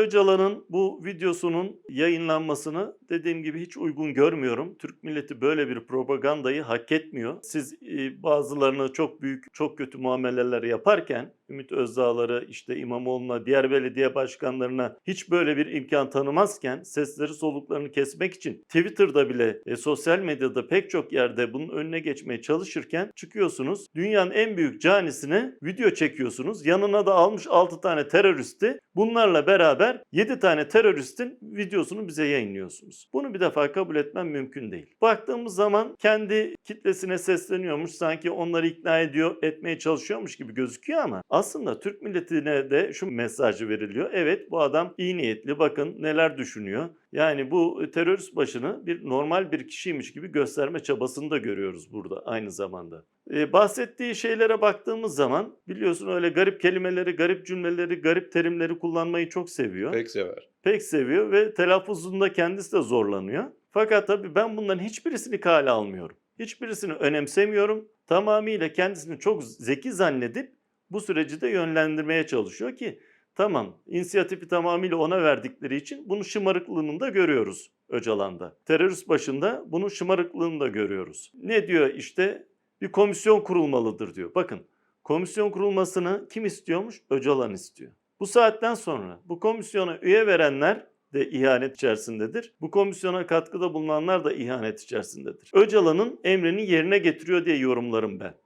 Öcalan'ın bu videosunun yayınlanmasını dediğim gibi hiç uygun görmüyorum. Türk milleti böyle bir propagandayı hak etmiyor. Siz e, bazılarına çok büyük, çok kötü muameleler yaparken Ümit Özdağları işte İmamoğlu'na, diğer belediye başkanlarına hiç böyle bir imkan tanımazken sesleri soluklarını kesmek için Twitter'da bile e, sosyal medyada pek çok yerde bunun önüne geçmeye çalışırken çıkıyorsunuz. Dünyanın en büyük canisine video çekiyorsunuz. Yanına da almış 6 tane teröristi. Bunlarla beraber 7 tane teröristin videosunu bize yayınlıyorsunuz. Bunu bir defa kabul etmem mümkün değil. Baktığımız zaman kendi kitlesine sesleniyormuş. Sanki onları ikna ediyor, etmeye çalışıyormuş gibi gözüküyor ama aslında Türk milletine de şu mesajı veriliyor. Evet bu adam iyi niyetli. Bakın neler düşünüyor. Yani bu terörist başını bir normal bir kişiymiş gibi gösterme çabasını da görüyoruz burada aynı zamanda. Ee, bahsettiği şeylere baktığımız zaman biliyorsun öyle garip kelimeleri, garip cümleleri, garip terimleri kullanmayı çok seviyor. Pek sever. Pek seviyor ve telaffuzunda kendisi de zorlanıyor. Fakat tabii ben bunların hiçbirisini kale almıyorum. Hiçbirisini önemsemiyorum. Tamamıyla kendisini çok zeki zannedip bu süreci de yönlendirmeye çalışıyor ki tamam inisiyatifi tamamıyla ona verdikleri için bunun şımarıklığını da görüyoruz Öcalan'da. Terörist başında bunun şımarıklığını da görüyoruz. Ne diyor işte bir komisyon kurulmalıdır diyor. Bakın komisyon kurulmasını kim istiyormuş? Öcalan istiyor. Bu saatten sonra bu komisyona üye verenler de ihanet içerisindedir. Bu komisyona katkıda bulunanlar da ihanet içerisindedir. Öcalan'ın emrini yerine getiriyor diye yorumlarım ben.